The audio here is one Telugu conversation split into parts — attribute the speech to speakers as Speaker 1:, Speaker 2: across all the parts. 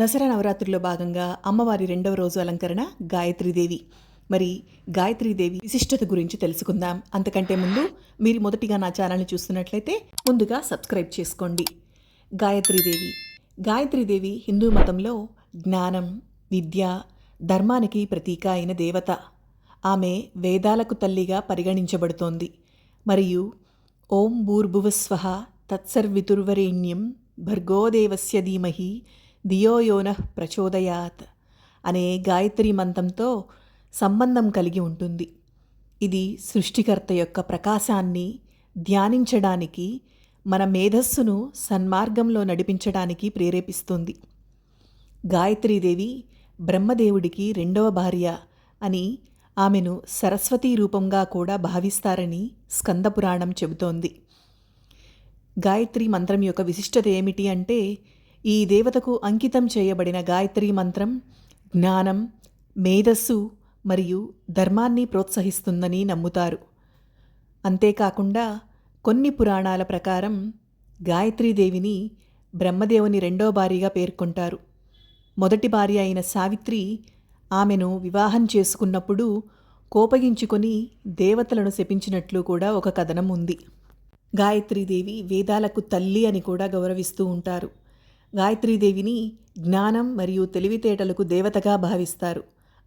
Speaker 1: దసరా నవరాత్రుల్లో భాగంగా అమ్మవారి రెండవ రోజు అలంకరణ గాయత్రీదేవి. మరి గాయత్రీదేవి విశిష్టత గురించి తెలుసుకుందాం. అంతకంటే ముందు మీరు మొదటిగా నా ఛానల్ని చూస్తున్నట్లయితే ముందుగా సబ్స్క్రైబ్ చేసుకోండి. గాయత్రీదేవి. గాయత్రీదేవి హిందూ మతంలో జ్ఞానం విద్య ధర్మానికి ప్రతీక అయిన దేవత. ఆమె వేదాలకు తల్లిగా పరిగణించబడుతోంది. మరియు ఓం భూర్భువస్వహ తత్సర్వితుర్వరేణ్యం భర్గోదేవస్య ధీమహి దియోయోన ప్రచోదయాత్ అనే గాయత్రి మంత్రంతో సంబంధం కలిగి ఉంటుంది. ఇది సృష్టికర్త యొక్క ప్రకాశాన్ని ధ్యానించడానికి మన మేధస్సును సన్మార్గంలో నడిపించడానికి ప్రేరేపిస్తుంది. గాయత్రీదేవి బ్రహ్మదేవుడికి రెండవ భార్య అని ఆమెను సరస్వతీ రూపంగా కూడా భావిస్తారని స్కందపురాణం చెబుతోంది. గాయత్రి మంత్రం యొక్క విశిష్టత ఏమిటి అంటే ఈ దేవతకు అంకితం చేయబడిన గాయత్రి మంత్రం జ్ఞానం మేధస్సు మరియు ధర్మాన్ని ప్రోత్సహిస్తుందని నమ్ముతారు. అంతేకాకుండా కొన్ని పురాణాల ప్రకారం గాయత్రీదేవిని బ్రహ్మదేవుని రెండో భార్యగా పేర్కొంటారు. మొదటి భార్య అయిన సావిత్రి ఆమెను వివాహం చేసుకున్నప్పుడు కోపగించుకొని దేవతలను శపించినట్లు కూడా ఒక కథనం ఉంది. గాయత్రీదేవి వేదాలకు తల్లి అని కూడా గౌరవిస్తూ ఉంటారు. గాయత్రీదేవిని జ్ఞానం మరియు తెలివితేటలకు దేవతగా భావిస్తారు.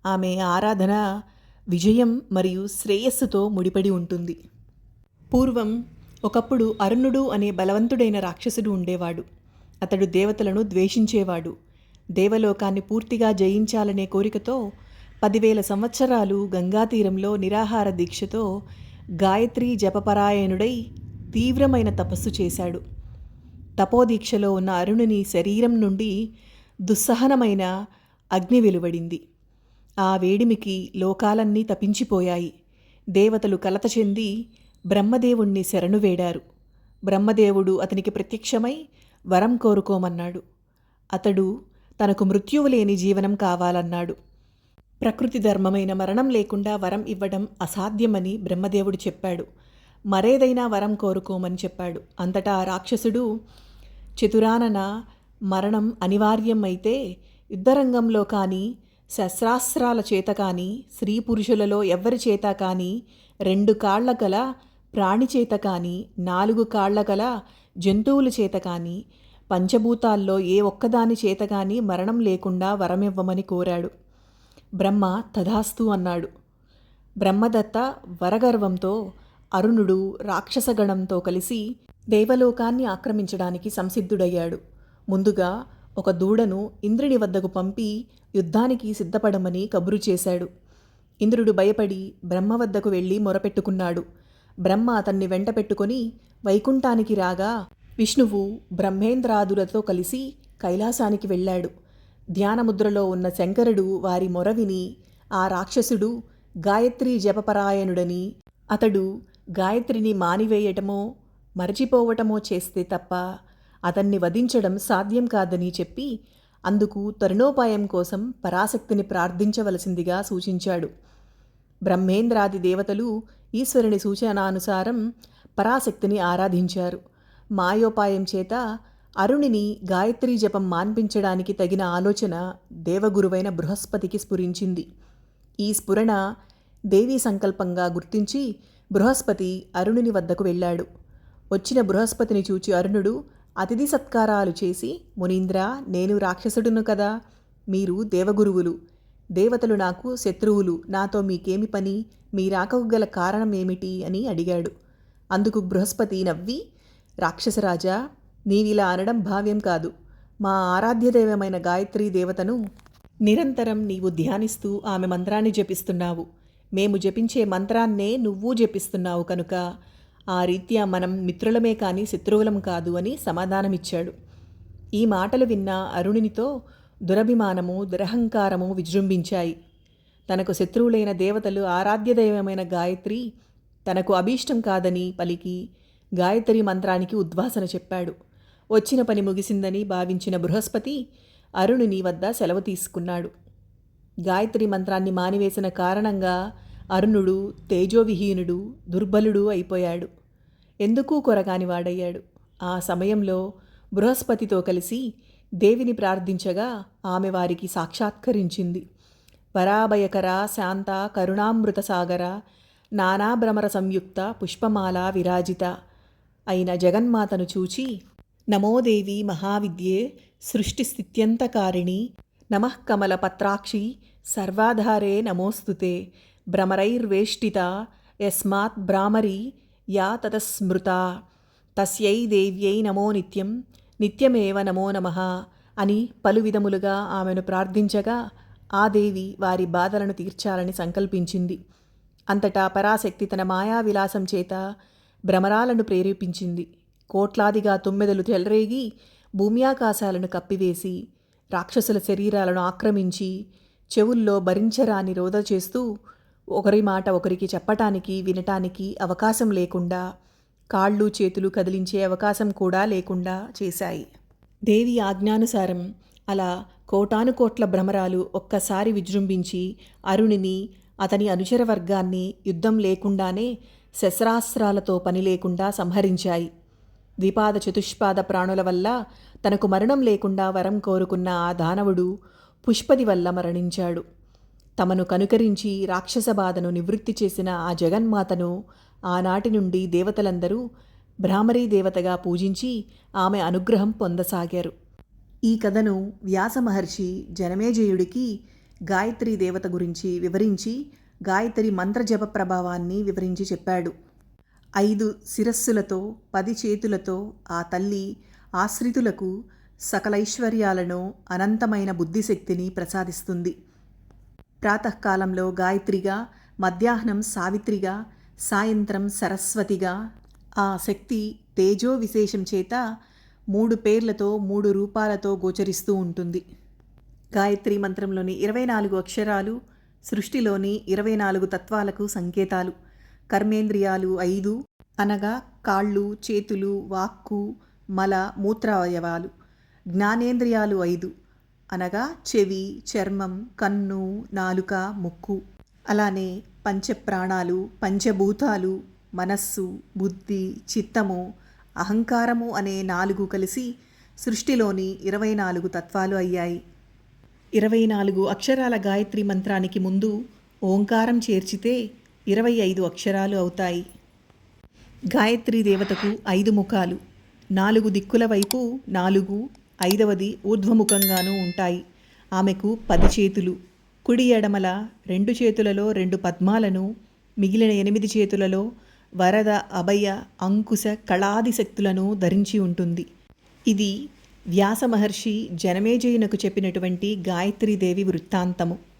Speaker 1: ఆమె ఆరాధన విజయం మరియు శ్రేయస్సుతో ముడిపడి ఉంటుంది. పూర్వం ఒకప్పుడు అరుణుడు అనే బలవంతుడైన రాక్షసుడు ఉండేవాడు. అతడు దేవతలను ద్వేషించేవాడు. దేవలోకాన్ని పూర్తిగా జయించాలనే కోరికతో పదివేల సంవత్సరాలు గంగాతీరంలో నిరాహార దీక్షతో గాయత్రి జపపరాయణుడై తీవ్రమైన తపస్సు చేశాడు. తపోదీక్షలో ఉన్న అరుణుని శరీరం నుండి దుస్సహనమైన అగ్ని వెలువడింది. ఆ వేడిమికి లోకాలన్నీ తపించిపోయాయి. దేవతలు కలత చెంది బ్రహ్మదేవుణ్ణి శరణు వేడారు. బ్రహ్మదేవుడు అతనికి ప్రత్యక్షమై వరం కోరుకోమన్నాడు. అతడు తనకు మృత్యువు లేని జీవనం కావాలన్నాడు. ప్రకృతి ధర్మమైన మరణం లేకుండా వరం ఇవ్వడం అసాధ్యమని బ్రహ్మదేవుడు చెప్పాడు. మరేదైనా వరం కోరుకోమని చెప్పాడు. అంతటా ఆ రాక్షసుడు చతురానన మరణం అనివార్యం అయితే యుద్ధరంగంలో కానీ శస్త్రాస్త్రాల చేత కానీ స్త్రీ పురుషులలో ఎవ్వరి చేత కానీ రెండు కాళ్ళ గల ప్రాణి చేత కానీ నాలుగు కాళ్ళ గల జంతువుల చేత కానీ పంచభూతాల్లో ఏ ఒక్కదాని చేత కానీ మరణం లేకుండా వరమివ్వమని కోరాడు. బ్రహ్మ తథాస్తు అన్నాడు. బ్రహ్మదత్త వరగర్వంతో అరుణుడు రాక్షసగణంతో కలిసి దేవలోకాన్ని ఆక్రమించడానికి సంసిద్ధుడయ్యాడు. ముందుగా ఒక దూడను ఇంద్రుని వద్దకు పంపి యుద్ధానికి సిద్ధపడమని కబురు చేశాడు. ఇంద్రుడు భయపడి బ్రహ్మ వద్దకు వెళ్ళి మొరపెట్టుకున్నాడు. బ్రహ్మ అతన్ని వెంట పెట్టుకొని వైకుంఠానికి రాగా విష్ణువు బ్రహ్మేంద్రాదులతో కలిసి కైలాసానికి వెళ్ళాడు. ధ్యానముద్రలో ఉన్న శంకరుడు వారి మొర విని ఆ రాక్షసుడు గాయత్రీ జపపరాయణుడని అతడు గాయత్రిని మానివేయటమో మరచిపోవటమో చేస్తే తప్ప అతన్ని వధించడం సాధ్యం కాదని చెప్పి అందుకు తరుణోపాయం కోసం పరాశక్తిని ప్రార్థించవలసిందిగా సూచించాడు. బ్రహ్మేంద్రాది దేవతలు ఈశ్వరుని సూచనానుసారం పరాశక్తిని ఆరాధించారు. మాయోపాయం చేత అరుణిని గాయత్రీ జపం మాన్పించడానికి తగిన ఆలోచన దేవగురువైన బృహస్పతికి స్ఫురించింది. ఈ స్ఫురణ దేవీ సంకల్పంగా గుర్తించి బృహస్పతి అరుణుని వద్దకు వెళ్ళాడు. వచ్చిన బృహస్పతిని చూచి అరుణుడు అతిథి సత్కారాలు చేసి మునీంద్ర నేను రాక్షసుడును కదా మీరు దేవగురువులు. దేవతలు నాకు శత్రువులు నాతో మీకేమి పని మీ రాకకు గల కారణం ఏమిటి? అని అడిగాడు. అందుకు బృహస్పతి నవ్వి రాక్షసరాజా నీవిలా అనడం భావ్యం కాదు. మా ఆరాధ్యదైవమైన గాయత్రీ దేవతను నిరంతరం నీవు ధ్యానిస్తూ ఆమె మంత్రాన్ని జపిస్తున్నావు. మేము జపించే మంత్రాన్నే నువ్వు జపిస్తున్నావు కనుక ఆ రీత్యా మనం మిత్రులమే కానీ శత్రువులం కాదు అని సమాధానమిచ్చాడు. ఈ మాటలు విన్న అరుణునితో దురభిమానము దురహంకారము విజృంభించాయి. తనకు శత్రువులైన దేవతలు ఆరాధ్యదైవమైన గాయత్రి తనకు అభీష్టం కాదని పలికి గాయత్రి మంత్రానికి ఉద్వాసన చెప్పాడు. వచ్చిన పని ముగిసిందని భావించిన బృహస్పతి అరుణుని వద్ద సెలవు తీసుకున్నాడు. గాయత్రి మంత్రాన్ని మానివేసిన కారణంగా అరుణుడు తేజోవిహీనుడు దుర్బలుడు అయిపోయాడు. ఎందుకు కొరగాని వాడయ్యాడు? ఆ సమయంలో బృహస్పతితో కలిసి దేవిని ప్రార్థించగా ఆమె వారికి సాక్షాత్కరించింది. వరాభయకర శాంత కరుణామృత సాగర నానాభ్రమర సంయుక్త పుష్పమాల విరాజిత అయిన జగన్మాతను చూచి నమోదేవి మహావిద్యే సృష్టిస్థిత్యంతకారిణి నమః కమల పత్రాక్షి సర్వాధారే నమోస్తుతే భ్రమరైర్వేష్టిత యస్మాత్ భ్రామరీ యా తతస్మృత. తస్యై దేవ్యై నమో నిత్యం నిత్యమేవ నమో నమః అని పలు విధములుగా ఆమెను ప్రార్థించగా ఆ దేవి వారి బాధలను తీర్చాలని సంకల్పించింది. అంతటా పరాశక్తి తన మాయా విలాసం చేత భ్రమరాలను ప్రేరేపించింది. కోట్లాదిగా తుమ్మెదలు చెలరేగి భూమ్యాకాశాలను కప్పివేసి రాక్షసుల శరీరాలను ఆక్రమించి చెవుల్లో భరించరాని రోద చేస్తూ ఒకరి మాట ఒకరికి చెప్పటానికి వినటానికి అవకాశం లేకుండా కాళ్ళు చేతులు కదిలించే అవకాశం కూడా లేకుండా చేశాయి. దేవి ఆజ్ఞానుసారం అలా కోటానుకోట్ల భ్రమరాలు ఒక్కసారి విజృంభించి అరుణిని అతని అనుచర వర్గాన్ని యుద్ధం లేకుండానే శస్త్రాస్త్రాలతో పని లేకుండా సంహరించాయి. ద్విపాద చతుష్పాద ప్రాణుల వల్ల తనకు మరణం లేకుండా వరం కోరుకున్న ఆ దానవుడు పుష్పది వల్ల మరణించాడు. తమను కనుకరించి రాక్షస బాధను నివృత్తి చేసిన ఆ జగన్మాతను ఆనాటి నుండి దేవతలందరూ భ్రామరీ దేవతగా పూజించి ఆమె అనుగ్రహం పొందసాగారు. ఈ కథను వ్యాస మహర్షి జనమేజయుడికి గాయత్రీ దేవత గురించి వివరించి గాయత్రి మంత్రజప ప్రభావాన్ని వివరించి చెప్పాడు. ఐదు శిరస్సులతో పది చేతులతో ఆ తల్లి ఆశ్రితులకు సకలైశ్వర్యాలను అనంతమైన బుద్ధిశక్తిని ప్రసాదిస్తుంది. ప్రాతకాలంలో గాయత్రిగా మధ్యాహ్నం సావిత్రిగా సాయంత్రం సరస్వతిగా ఆ శక్తి తేజో విశేషం చేత మూడు పేర్లతో మూడు రూపాలతో గోచరిస్తూ ఉంటుంది. గాయత్రి మంత్రంలోని ఇరవై నాలుగు అక్షరాలు సృష్టిలోని ఇరవై నాలుగు తత్వాలకు సంకేతాలు. కర్మేంద్రియాలు ఐదు అనగా కాళ్ళు చేతులు వాక్కు మల మూత్రావయవాలు. జ్ఞానేంద్రియాలు ఐదు అనగా చెవి చర్మం కన్ను నాలుక ముక్కు. అలానే పంచప్రాణాలు పంచభూతాలు మనస్సు బుద్ధి చిత్తము అహంకారము అనే నాలుగు కలిసి సృష్టిలోని ఇరవై నాలుగు తత్వాలు అయ్యాయి. ఇరవై నాలుగు అక్షరాల గాయత్రి మంత్రానికి ముందు ఓంకారం చేర్చితే ఇరవై ఐదు అక్షరాలు అవుతాయి. గాయత్రి దేవతకు ఐదు ముఖాలు. నాలుగు దిక్కుల వైపు నాలుగు ఐదవది ఊర్ధ్వముఖంగానూ ఉంటాయి. ఆమెకు పది చేతులు. కుడి ఎడమల రెండు చేతులలో రెండు పద్మాలను మిగిలిన ఎనిమిది చేతులలో వరద అభయ అంకుశ కళాది శక్తులను ధరించి ఉంటుంది. ఇది వ్యాస మహర్షి జనమేజయునకు చెప్పినటువంటి గాయత్రీదేవి వృత్తాంతము.